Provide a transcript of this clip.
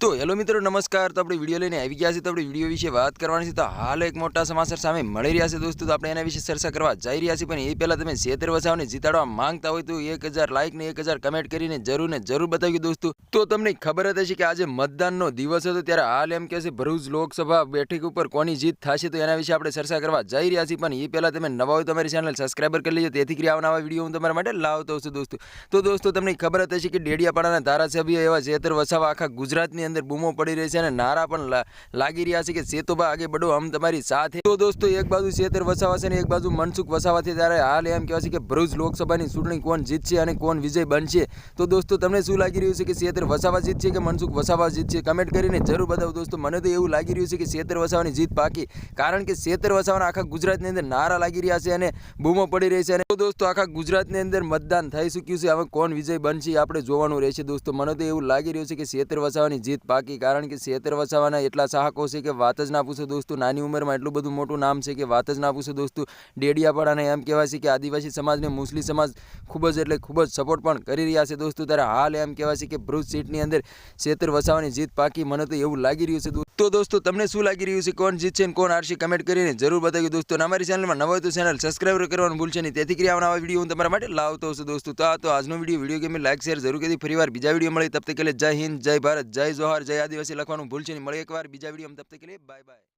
તો હેલો મિત્રો, નમસ્કાર. તો આપણે વીડિયો લઈને આવી ગયા છે તો આપણે વીડિયો વિશે વાત કરવાની છે. તો હાલ એક મોટા સમાચાર સામે મળી રહ્યા છે દોસ્તો. તો આપણે એના વિશે ચર્ચા કરવા જઈ રહ્યા છીએ. પણ એ પહેલાં તમે શેતર વસાવને જીતાડવા માંગતા હોય તો એક હજાર લાઇક ને એક હજાર કમેન્ટ કરીને જરૂર ને જરૂર બતાવ્યું દોસ્તો. તો તમને ખબર જ હશે કે આજે મતદાનનો દિવસ હતો. ત્યારે હાલ એમ કે છે, ભરૂચ લોકસભા બેઠક ઉપર કોની જીત થશે તો એના વિશે આપણે ચર્ચા કરવા જઈ રહ્યા છીએ. પણ એ પહેલાં તમે નવા હોય તમારી ચેનલ સબસ્ક્રાઈબર કરી લેજો. તેથી કરી આવનારા વીડિયો હું તમારા માટે લાવતો છું દોસ્તો. તો દોસ્તો, તમને ખબર જ હશે કે ડેડિયાપાડાના ધારાસભ્ય એવા શેતર વસાવા આખા ગુજરાતની અંદર બૂમો પડી રહી છે અને નારા પણ લાગી રહ્યા છે કે સેતોબા આગે બડો હમ તમારી સાથે તો દોસ્તો, એક બાજુ શેતર વસાવા છે ને એક બાજુ મનસુખ વસાવા છે ત્યારે હાલ એમ કહેવાય છે કે ભરૂચ લોકસભાની ચૂંટણી કોણ જીતશે અને કોણ વિજય બનશે? તો દોસ્તો, તમને શું લાગી રહ્યું છે કે શેતર વસાવા જીતશે કે મનસુખ વસાવા જીતશે? કમેન્ટ કરીને જરૂર બતાવો દોસ્તો. મને તો એવું લાગી રહ્યું છે કે શેતર વસાવાની જીત પાકી. કારણ કે શેતર વસાવાના આખા ગુજરાતની અંદર નારા લાગી રહ્યા છે અને બૂમો પડી રહી છે અને દોસ્તો, આખા ગુજરાતની અંદર મતદાન થઈ ચૂક્યું છે. હવે કોણ વિજય બનશે આપણે જોવાનું રહેશે દોસ્તો. મને તો એવું લાગી રહ્યું છે કે શેતર વસાવાની જીત પાકી કારણ કે શેતર વસાવાના એટલા ચાહકો છે કે વાત જ ના પૂછો દોસ્તો, નાની ઉંમરમાં એટલું બધું મોટું નામ છે કે વાત જ ના પૂછો દોસ્તો. ડેડિયાપાડાને એમ કહેવાય છે કે આદિવાસી સમાજને મુસ્લિમ સમાજ ખૂબ જ એટલે ખૂબ જ સપોર્ટ પણ કરી રહ્યા છે દોસ્તો. ત્યારે હાલ એમ કહેવાય છે કે ભરૂચ સીટની અંદર શેતર વસાવાની જીત પાકી મને તો એવું લાગી રહ્યું છે તો દોસ્તો, તમને શું લાગી રહ્યું છે? કોણ જીતશે અને કોણ હારશે કમેન્ટ કરીને જરૂર બતાવ્યું દોસ્તો. અમારી ચેનલમાં નવો તો ચેનલ સબસ્ક્રાઈબ કરવાનું ભૂલશે નહીં. તેથી કરી આવવાના વીડિયો હું તમારા માટે લાવતો છું દોસ્તો. તો આ તો આજનો વીડિયો. વીડિયો ગમે લાઈક, શેર જરૂર કરી ફરીવાર બીજા વીડિયો મળે. તબ તક જય હિન્દ, જય ભારત, જય જોહાર જય આદિવાસી લખવાનું ભૂલશે નહીં. મળે એકવાર બીજા વીડિયો તબ તક કે બાય બાય.